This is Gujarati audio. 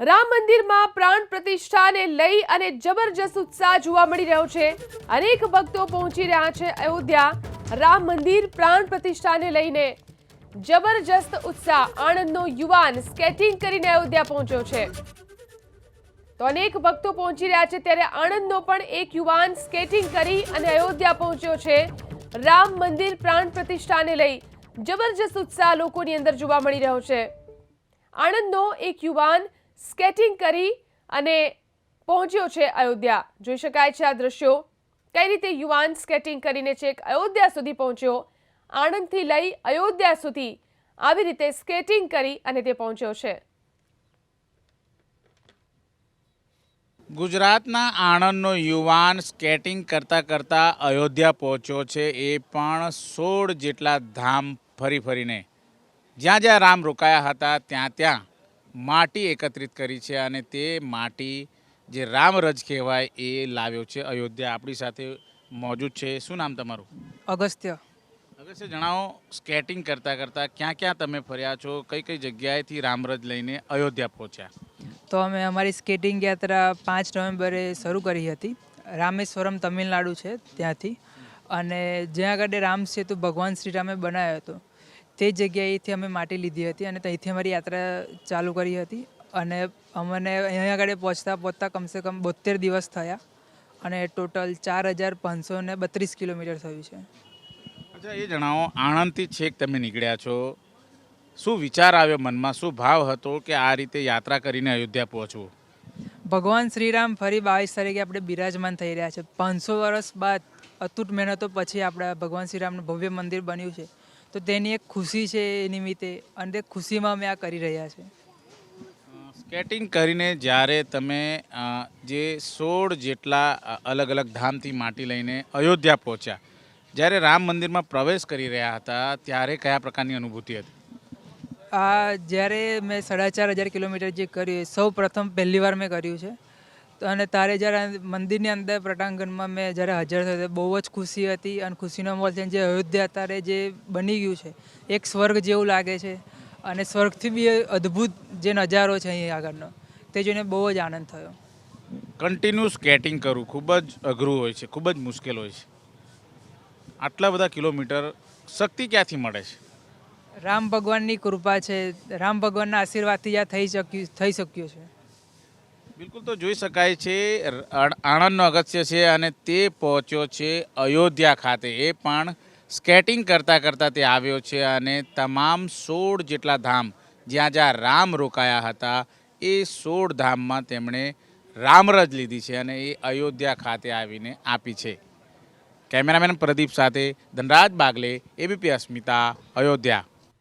રામ મંદિરમાં પ્રાણ પ્રતિષ્ઠાને લઈ અને જબરજસ્ત ઉત્સાહ જોવા મળી રહ્યો છે. અનેક ભક્તો પહોંચી રહ્યા છે અયોધ્યા. રામ મંદિર પ્રાણ પ્રતિષ્ઠાને લઈને જબરજસ્ત ઉત્સાહ. આણંદનો યુવાન સ્કેટિંગ કરીને અયોધ્યા પહોંચ્યો છે. તો અનેક ભક્તો પહોંચી રહ્યા છે ત્યારે આણંદનો પણ એક યુવાન સ્કેટિંગ કરી અને અયોધ્યા પહોંચ્યો છે. રામ મંદિર પ્રાણ પ્રતિષ્ઠાને લઈ જબરજસ્ત ઉત્સાહ લોકોની અંદર જોવા મળી રહ્યો છે. આણંદનો એક યુવાન સ્કેટિંગ કરી અને પહોંચ્યો છે અયોધ્યા. જોઈ શકાય છે આ દ્રશ્યો. કઈ રીતે યુવાન સ્કેટિંગ કરીને છેક અયોધ્યા સુધી પહોંચ્યો? આણંદથી લઈ અયોધ્યા સુધી આવી રીતે સ્કેટિંગ કરી અને તે પહોંચ્યો છે. ગુજરાતના આણંદનો યુવાન સ્કેટિંગ કરતાં કરતાં અયોધ્યા પહોંચ્યો છે. એ પણ સોળ જેટલા ધામ ફરી ફરીને. જ્યાં જ્યાં રામ રોકાયા હતા, ત્યાં ત્યાં માટી એકત્રિત કરી છે અને તે માટી જે રામરજ કહેવાય એ લાવ્યો છે. અયોધ્યા આપણી સાથે મોજૂદ છે. શું નામ તમારું? અગસ્ત્ય. અગસ્ત્ય જણાવો સ્કેટિંગ કરતાં કરતાં ક્યાં ક્યાં તમે ફર્યા છો? કઈ કઈ જગ્યાએથી રામરજ લઈને અયોધ્યા પહોંચ્યા? તો અમે અમારી સ્કેટિંગ યાત્રા પાંચ નવેમ્બરે શરૂ કરી હતી. રામેશ્વરમ તમિલનાડુ છે ત્યાંથી. અને જ્યાં આગળ રામ સેતુ ભગવાન શ્રીરામે બનાવ્યો હતો તે જગ્યાએથી અમે માટી લીધી હતી અને ત્યાંથી અમારી યાત્રા ચાલુ કરી હતી. અને અમને અહીંયા આગળ પહોંચતા પહોંચતા કમસે કમ બોતેર દિવસ થયા અને ટોટલ ચાર હજાર પાંચસો ને બત્રીસ કિલોમીટર થયું છે. અચ્છા એ જણાવો આણંદથી છેક તમે નીકળ્યા છો. શું વિચાર આવ્યો મનમાં? શું ભાવ હતો કે આ રીતે યાત્રા કરીને અયોધ્યા પહોંચવું? ભગવાન શ્રીરામ ફરી બાવીસ તારીખે આપણે બિરાજમાન થઈ રહ્યા છે. પાંચસો વર્ષ બાદ અતૂટ મહેનતો પછી આપણા ભગવાન શ્રીરામનું ભવ્ય મંદિર બન્યું છે. તો તેની એક ખુશી છે એ નિમિત્તે અને તે ખુશીમાં અમે આ કરી રહ્યા છે. સ્કેટિંગ કરીને જ્યારે તમે જે સોળ જેટલા અલગ અલગ ધામથી માટી લઈને અયોધ્યા પહોંચ્યા જ્યારે રામ મંદિરમાં પ્રવેશ કરી રહ્યા હતા ત્યારે કયા પ્રકારની અનુભૂતિ હતી? આ જ્યારે મેં સાડા ચાર હજાર કિલોમીટર જે કર્યું એ સૌ પ્રથમ પહેલી વાર મેં કર્યું છે. અને તારે જ્યારે મંદિરની અંદર પ્રટાંગણમાં મેં જ્યારે હાજર થયો ત્યારે બહુ જ ખુશી હતી અને ખુશીનો મોલ છે જે અયોધ્યા અત્યારે જે બની ગયું છે એક સ્વર્ગ જેવું લાગે છે અને સ્વર્ગથી બી અદ્ભુત જે નજારો છે અહીં આગળનો તે જોઈને બહુ જ આનંદ થયો. કન્ટિન્યુ સ્કેટિંગ કરવું ખૂબ જ અઘરું હોય છે ખૂબ જ મુશ્કેલ હોય છે. આટલા બધા કિલોમીટર શક્તિ ક્યાંથી મળે છે? રામ ભગવાનની કૃપા છે રામ ભગવાનના આશીર્વાદથી આ થઈ શક્યું થઈ શક્યું છે. બિલકુલ તો જોઈ શકાય છે આણંદનો અગત્ય છે અને તે પહોંચ્યો છે અયોધ્યા ખાતે. એ પણ સ્કેટિંગ કરતાં કરતાં તે આવ્યો છે અને તમામ સોળ જેટલા ધામ જ્યાં જ્યાં રામ રોકાયા હતા, એ સોળ ધામમાં તેમણે રામરજ લીધી છે અને એ અયોધ્યા ખાતે આવીને આપી છે. કેમેરામેન પ્રદીપ સાથે ધનરાજ બાગલે, એબીપી અસ્મિતા, અયોધ્યા.